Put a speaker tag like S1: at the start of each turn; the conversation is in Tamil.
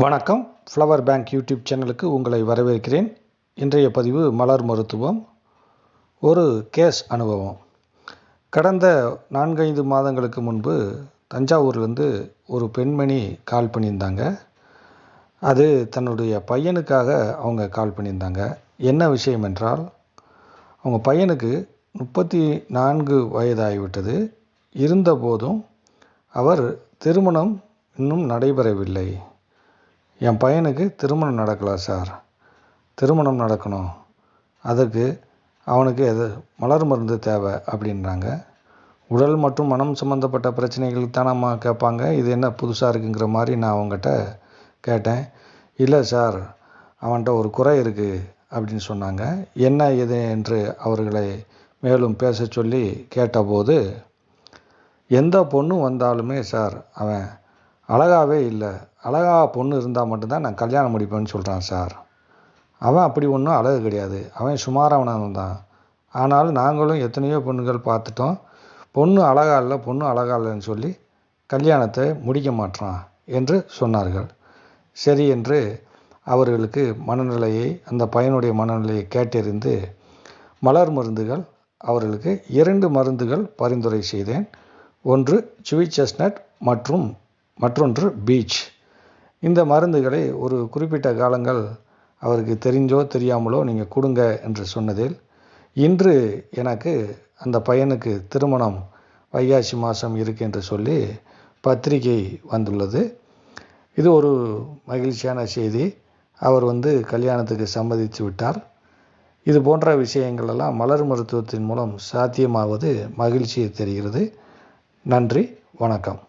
S1: வணக்கம். ஃப்ளவர் பேங்க் யூடியூப் சேனலுக்கு உங்களை வரவேற்கிறேன். இன்றைய பதிவு மலர் மருத்துவம். ஒரு கேஸ் அனுபவம். கடந்த நான்கைந்து மாதங்களுக்கு முன்பு தஞ்சாவூர்லேருந்து ஒரு பெண்மணி கால் பண்ணியிருந்தாங்க. அது தன்னுடைய பையனுக்காக அவங்க கால் பண்ணியிருந்தாங்க. என்ன விஷயம் என்றால் அவங்க பையனுக்கு முப்பத்தி நான்கு வயதாகிவிட்டது. இருந்தபோதும் அவர் திருமணம் இன்னும் நடைபெறவில்லை. என் பையனுக்கு திருமணம் நடக்கலாம் சார். திருமணம் நடக்கணும். அதுக்கு அவனுக்கு எது மலர் மருந்து தேவை அப்படின்றாங்க. உடல் மற்றும் மனம் சம்மந்தப்பட்ட பிரச்சனைகளுக்கு தானம்மா கேட்பாங்க. இது என்ன புதுசாக இருக்குங்கிற மாதிரி நான் அவங்ககிட்ட கேட்டேன். இல்லை சார் அவன்கிட்ட ஒரு குறை இருக்குது அப்படின்னு சொன்னாங்க. என்ன இது என்று அவர்களை மேலும் பேச சொல்லி கேட்டபோது எந்த பொண்ணு வந்தாலுமே சார் அவன் அழகாவே இல்லை. அழகா பொண்ணு இருந்தால் மட்டும்தான் நான் கல்யாணம் முடிப்பேன்னு சொல்கிறான் சார். அவன் அப்படி ஒன்றும் அழகு கிடையாது. அவன் சுமாரானவன் தான். ஆனாலும் நாங்களும் எத்தனையோ பொண்ணுகள் பார்த்துட்டோம். பொண்ணு அழகா இல்லை பொண்ணு அழகா இல்லைன்னு சொல்லி கல்யாணத்தை முடிக்க மாட்டான் என்று சொன்னார்கள். சரி என்று அவர்களுக்கு மனநிலையை அந்த பையனுடைய மனநிலையை கேட்டறிந்து மலர் மருந்துகள் அவர்களுக்கு இரண்டு மருந்துகள் பரிந்துரை செய்தேன். ஒன்று சுவி செஸ்னட் மற்றும் மற்றொன்று பீச் இந்த மருந்துகளை ஒரு குறிப்பிட்ட காலங்கள் அவருக்கு தெரிஞ்சோ தெரியாமலோ நீங்கள் கொடுங்க என்று சொன்னதில் இன்று எனக்கு அந்த பையனுக்கு திருமணம் வைகாசி மாதம் இருக்கு என்று சொல்லி பத்திரிகை வந்துள்ளது. இது ஒரு மகிழ்ச்சியான செய்தி. அவர் வந்து கல்யாணத்துக்கு சம்மதித்து விட்டார். இது போன்ற விஷயங்கள் எல்லாம் மலர் மருத்துவத்தின் மூலம் சாத்தியமாவது மகிழ்ச்சியை தெரிகிறது. நன்றி வணக்கம்.